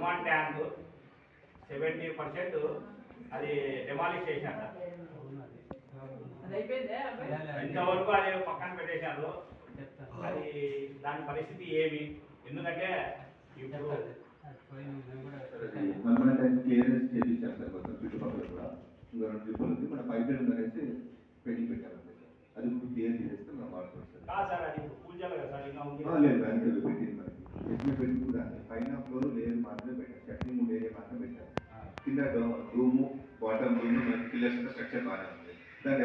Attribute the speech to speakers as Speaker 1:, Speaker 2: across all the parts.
Speaker 1: Hanuman tank seventy percent అది demolish చేశారు.
Speaker 2: అది అయిపోయిందే? అబ్బాయి?
Speaker 1: ఇంతవరకు అది పక్కన పెట్టేశారు. అది దాని పరిస్థితి ఏమి? ఎందుకంటే ఇప్పుడు
Speaker 3: సార్ మొత్తం చుట్టుపక్కల కూడా. ఇంకా రెండు ట్రిప్పులు ఉంది. మన పైప్ లైన్ అది ఇప్పుడు క్లియర్ చేసేస్తే మనం వాడుకోవచ్చు సార్.
Speaker 1: కాదు సార్ అది
Speaker 3: లేదు పెట్టింది.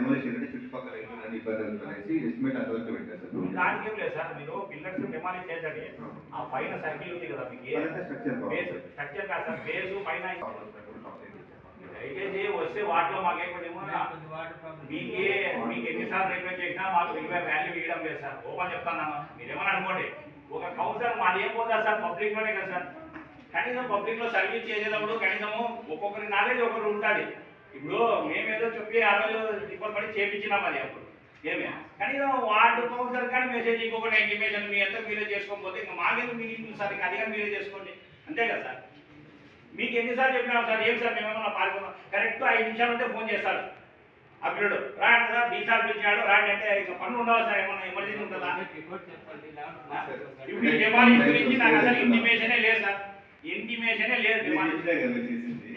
Speaker 3: డెమోలిషన్ అంటే చుట్టుపక్కల రైతులు అన్ని ఇబ్బందులు ఉంటాయనేసి ఎస్టిమేట్ అంతవరకు పెట్టారు సార్
Speaker 1: దానికి ఏం లేదు సార్ మీరు పిల్లర్స్ డెమాలిష్ చేయండి ఆ పైన సర్కిల్ ఉంది కదా మీకు.
Speaker 3: స్ట్రక్చర్
Speaker 1: బేస్ స్ట్రక్చర్ కాదు సార్ బేస్ పైన. దయచేసి వస్తే వాటిలో మాకేమో మీకే మీకు ఎన్నిసార్లు రిక్వెస్ట్ చేసినా మాకు రిక్వెస్ట్ వాల్యూ ఇవ్వడం లేదు సార్. ఓపెన్ చెప్తాను మీరేమని అనుకోండి. ఒక కౌన్సిలర్ మాది ఏం పోతా సార్? పబ్లిక్లోనే కదా సార్. కనీసం పబ్లిక్లో సర్వీస్ చేసేటప్పుడు కనీసము ఒక్కొక్కరి నాలెడ్జ్ ఒకరు ఉంటుంది ఇప్పుడు మేమేదో చెప్పి ఆ రోజు రిపోర్ట్ పడి చేపించినాం అది అప్పుడు. ఏమే? కనీసం వార్డు కౌన్సిలర్ కానీ మెసేజ్ ఇవ్వకుండా ఇంటిమేషన్ మీ ఎంత మీరే చేసుకోకపోతే ఇంకా మీ ఇంటి సార్ ఇంకా అదిగా మీరే చేసుకోండి. అంతే కదా సార్? మీకు ఎన్నిసార్లు చెప్పినాం సార్? ఏం సార్? మేమేమన్నా పాల్గొన్నాం? కరెక్ట్ ఐదు నిమిషాలు ఉంటే ఫోన్ చేస్తారు అప్పుడు రాండి సార్ డీసార్ పిలిచాడు రాండి అంటే ఇక పనులు ఉండవా సార్ ఏమన్నా ఎమర్జెన్సీ ఉంటుందా? ఇప్పుడు డిమాలిష్ గురించి నాకు అసలు ఇంటిమేషనే లేదు సార్. ఇంటిమేషనే లేదు
Speaker 3: మీరు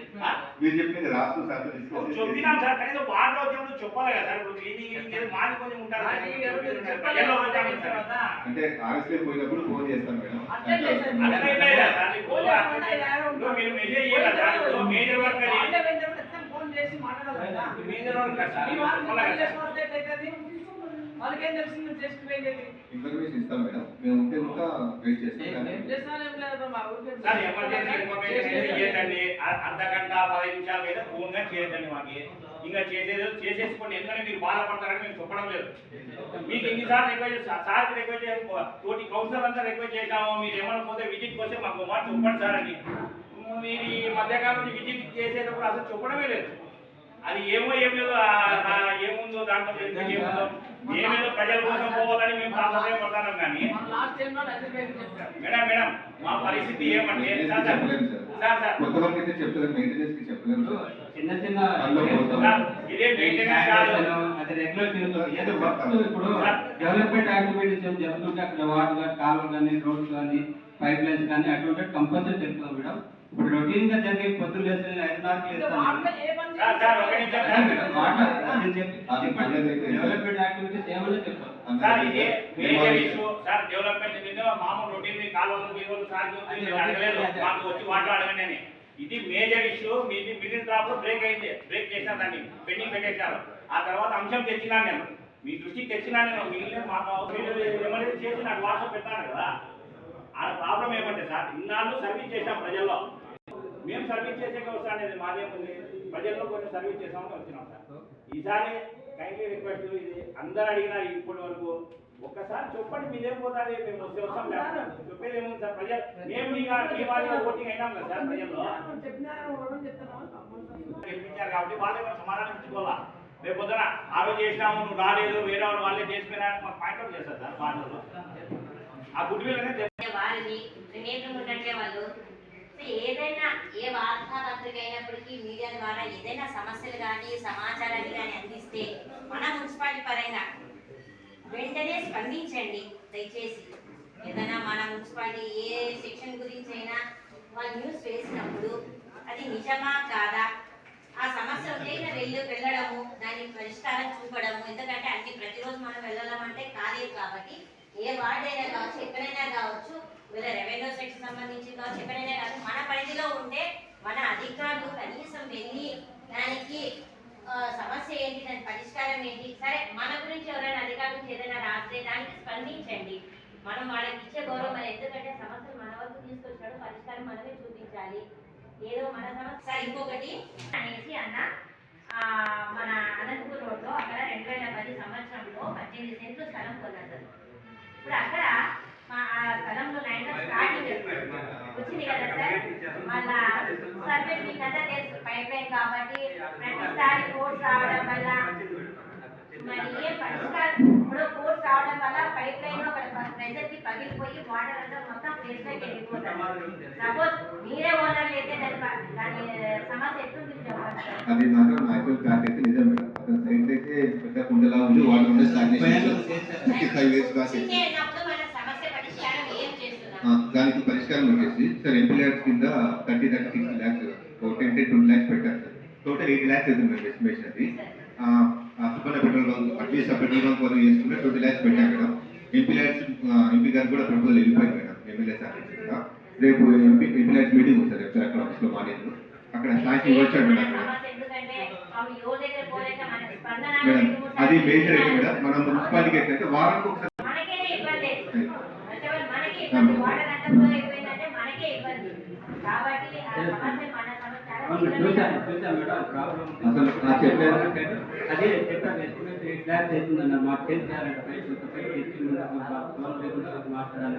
Speaker 3: మీరు చెప్పిన రాష్ట్ర డిస్కస్
Speaker 1: చెప్పినాం సార్ కనీసం వార్డులో వచ్చినప్పుడు చెప్పాలి కదా సార్ ఇప్పుడు క్లీనింగ్ మాది కొంచెం ఉంటారు.
Speaker 3: అంటే ఆర్ఎస్పీ పోయినప్పుడు ఫోన్ చేస్తాను మేడం.
Speaker 1: మీరు మెసేజ్ చేయాలి sir. Major work. Major work sir.
Speaker 3: Information ఇస్తాం మేడం. మేము ఉంటే ఇంకా వెయిట్ చేస్తాం.
Speaker 1: సార్ ఎమర్జెన్సీ ఇన్ఫర్మేషన్ ఏది చేయదండి అ- అర్ధ గంట పదహైదు నిమిషాల మీద ఫోన్గా చేయదండి మాకు. ఇంకా చేసేది చేసేసుకోండి. ఎందుకంటే మీరు బాధపడతారని మేము చెప్పడం లేదు. మీకు ఎన్నిసార్లు రిక్వెస్ట్ సార్ రిక్వెస్ట్ చేసి తోటి కౌన్సిలర్ అంతా రిక్వెస్ట్ చేసాము మీరు ఏమైనా పోతే విజిట్కి వస్తే మాకు మాట చెప్పండి సార్ అని. మీరు ఈ మధ్యకాలం విజిట్ చేసేటప్పుడు అసలు చెప్పడమే లేదు. అది ఏమో ఏం లేదు ఆ- ఆ ఏముందో దాంట్లో ఏముందో ఏమేదో ప్రజల కోసం పోవాలని మేము తాపత్రయం పడతాం కానీ. మేడం మేడం మా పరిస్థితి ఏమంటే సార్ సార్
Speaker 3: సార్.
Speaker 4: చిన్న చిన్న
Speaker 1: ఇదే మెయింటెనెన్స్ కాదు.
Speaker 4: అది రెగ్యులర్ తిరుగుతుంది. ఏదో ఇప్పుడు డెవలప్మెంట్ యాక్టివిటీస్ జరుగుతుంటే అక్కడ వాటర్ కానీ కాలువలు కానీ రోడ్లు కానీ పైప్ లైన్స్ కానీ అటువంటి కంపల్సరీ తెలుపుతాం మేడం. ఇప్పుడు రొటీన్గా జరిగే పొద్దున్న లేస్తే నేను ఐదున్నరకి. డెవలప్మెంట్ యాక్టివిటీస్ ఏమన్నా చెప్తాం
Speaker 1: సార్ ఇది మేజర్ ఇష్యూ సార్. డెవలప్మెంట్ మీద మామూలు రొటీన్ కాలువలు గీలువలు సార్ నేను అడగలేదు. మాకు వచ్చి వాటర్ అడగండి అని. ఇది మేజర్ ఇష్యూ మీది మిడిల్ డ్రాప్ బ్రేక్ అయింది. బ్రేక్ చేసిన దాన్ని. పెండింగ్ పెట్టేశారు. ఆ తర్వాత అంశం తెచ్చినా నేను. మీ దృష్టికి తెచ్చినా నేను. మిగిలిన మా మీరు ఎమర్జెన్సీ చేసి నాకు వాట్సాప్ పెట్టాను కదా. ఆ ప్రాబ్లం ఏమంటే సార్ ఇన్నాళ్ళు సర్వీస్ చేశాం ప్రజల్లో. మేము సర్వీస్ చేసే వస్తా అనేది మాదేముంది ప్రజల్లో కొంచెం సర్వీస్ చేసామని వచ్చినాం సార్. ఈసారి కైండ్లీ రిక్వెస్ట్ ఇది అందరు అడిగినారు ఇప్పటి వరకు. ఒక్కసారి చెప్పండి మీదేం పోతాది? మేము వస్తే వస్తాం చెప్పేది ఏముంది సార్? ప్రజలు మేము మీ వాళ్ళ ఓటింగ్ అయినాం కదా సార్ ప్రజల్లో. గెలిపించారు కాబట్టి వాళ్ళే మనం సమాధానం ఇచ్చుకోవాలా రేపు పొద్దున ఆ రోజు చేసినాము నువ్వు రాలేదు వేరే వాళ్ళు వాళ్ళే చేసిపోయినా మాకు పాయింట్ అవుట్ చేస్తారు సార్ వాళ్ళలో ఆ గుడ్ విల్ అనేది
Speaker 5: వారిని త్రినేత్రం ఉన్నట్లే వాళ్ళు. ఏదైనా ఏ వార్తాపత్రిక అయినప్పటికీ మీడియా ద్వారా ఏదైనా సమస్యలు కానీ సమాచారాన్ని కానీ అందిస్తే మన మున్సిపాలిటీ పరంగా వెంటనే స్పందించండి దయచేసి. ఏదైనా మన మున్సిపాలిటీ ఏ సెక్షన్ గురించి అయినా వాళ్ళు న్యూస్ వేసినప్పుడు అది నిజమా కాదా? ఆ సమస్య ఉంటే వెళ్ళి వెళ్ళడము దాని పరిష్కారం చూపడము ఎందుకంటే అన్ని ప్రతిరోజు మనం వెళ్ళడం అంటే కాలేదు కాబట్టి ఏ వార్డ్ అయినా కావచ్చు ఎక్కడైనా కావచ్చు వీళ్ళ రెవెన్యూ సెక్షన్ సంబంధించి కావచ్చు ఎక్కడైనా కావచ్చు మన పరిధిలో ఉంటే మన అధికారులు కనీసం వెళ్ళి దానికి సమస్య ఏంటి దాని పరిష్కారం ఏంటి సరే మన గురించి ఎవరైనా అధికారులు ఏదైనా రాస్తే దానికి స్పందించండి. మనం వాళ్ళకి ఇచ్చే గౌరవం ఎందుకంటే సమస్యలు మన వరకు తీసుకొచ్చాడు పరిష్కారం మనమే చూపించాలి. ఏదో మన సమస్య. ఇంకొకటి అనేసి అన్న మన అనంతపూర్ రోడ్లో అక్కడ రెండు వేల పది సంవత్సరంలో పద్దెనిమిది సెంట్లు స్థలం కొన్నారు ఇప్పుడు అక్కడ మా స్థలంలో ల్యాండ్ స్టార్టింగ్ వచ్చింది కదా సార్ మళ్ళా సర్వే మీకు అంతా తెలుసు పైప్ లైన్ కాబట్టి ప్రతిసారి కోర్స్ రావడం వల్ల మరి ఏ పరిష్కారం ఇప్పుడు కోర్స్ రావడం వల్ల పైప్ లైన్ అక్కడ ప్రెజర్కి పగిలిపోయి వాటర్ అంతా మొత్తం ప్లేస్ కిందకి వెళ్ళిపోతారు సపోజ్ మీరే ఓనర్లు అయితే దాని దాని సమస్య ఎట్లుంటుంది.
Speaker 3: అది మాత్రం అయితే నిజం ఆ, దానికి పరిష్కారం వచ్చేసి సార్ ఎంపీ ల్యాక్స్ కింద thirty thirty six lakhs ten ten twenty lakhs పెట్టారు సార్. టోటల్ ఎయిట్ ల్యాక్స్ అవుతుంది మేడం ఎస్టిమేషన్ అది. Subbanna petrol bunk at least ఆ పెట్రోల్ బంక్ వరకు చేసుకుంటే ట్వంటీ ల్యాక్స్ పెట్టాం మేడం. ఎంపీ ల్యాక్స్ ఎంపీ గారికి కూడా ప్రపోజల్ వెళ్ళిపోయింది మేడం ఎమ్మెల్యే సార్. రేపు ఎంపీ ఎంపీ ల్యాక్స్ మీటింగ్ ఉంది సార్ రేపు అక్కడ ఆఫీస్లో మార్నింగ్. అక్కడ సాక్షి
Speaker 5: మన
Speaker 3: మేడం. మేడం అది మేజర్ అయితే మేడం మన మున్సిపాలిటీకి ఏంటంటే వారానికి ఒకసారి. అసలు ఆ చెట్టు
Speaker 4: అదే చెప్పాను ల్యాక్స్ అవుతుందన్న మా టెన్ చేయాలంటే పైసలు పైకి ఎత్తి మాట్లాడాలి.